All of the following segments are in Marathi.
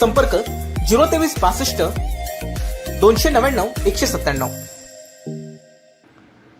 संपर्क झिरो तेवीस पासष्ट दोनशे नव्याण्णव एकशे सत्त्याण्णव.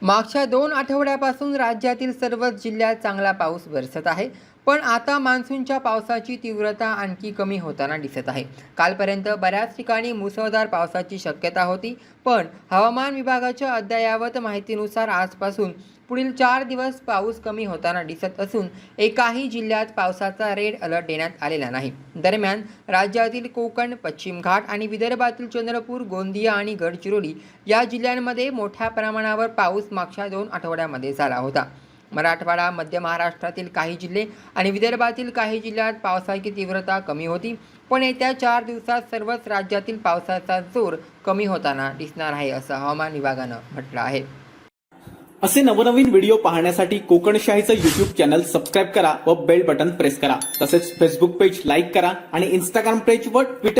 मागच्या दोन आठवड्यापासून राज्यातील सर्वच जिल्ह्यात चांगला पाऊस बरसत आहे. पण आता मान्सूनच्या पावसाची तीव्रता आणखी कमी होताना दिसत आहे. कालपर्यंत बऱ्याच ठिकाणी मुसळधार पावसाची शक्यता होती पण हवामान विभागाच्या अद्ययावत माहितीनुसार आजपासून पुढील चार दिवस पाऊस कमी होताना दिसत असून एकाही जिल्ह्यात पावसाचा रेड अलर्ट देण्यात आलेला नाही. दरम्यान राज्यातील कोकण पश्चिम घाट आणि विदर्भातील चंद्रपूर गोंदिया आणि गडचिरोली या जिल्ह्यांमध्ये मोठ्या प्रमाणावर पाऊस मागच्या दोन आठवड्यामध्ये झाला होता. मराठवाडा मध्य महाराष्ट्रातील काही जिल्हे आणि विदर्भातील काही जिल्ह्यात पावसाची तीव्रता कमी होती. पण येत्या चार दिवसात सर्वच राज्यातील पावसाचा जोर कमी होताना दिसणार आहे असं हवामान विभागानं म्हटलं आहे. असे नवनवीन व्हिडिओ पाहण्यासाठी कोकणशाहीचं युट्यूब चॅनल सबस्क्राईब करा व बेल बटन प्रेस करा. तसेच फेसबुक पेज लाईक करा आणि इंस्टाग्राम पेज व ट्विटर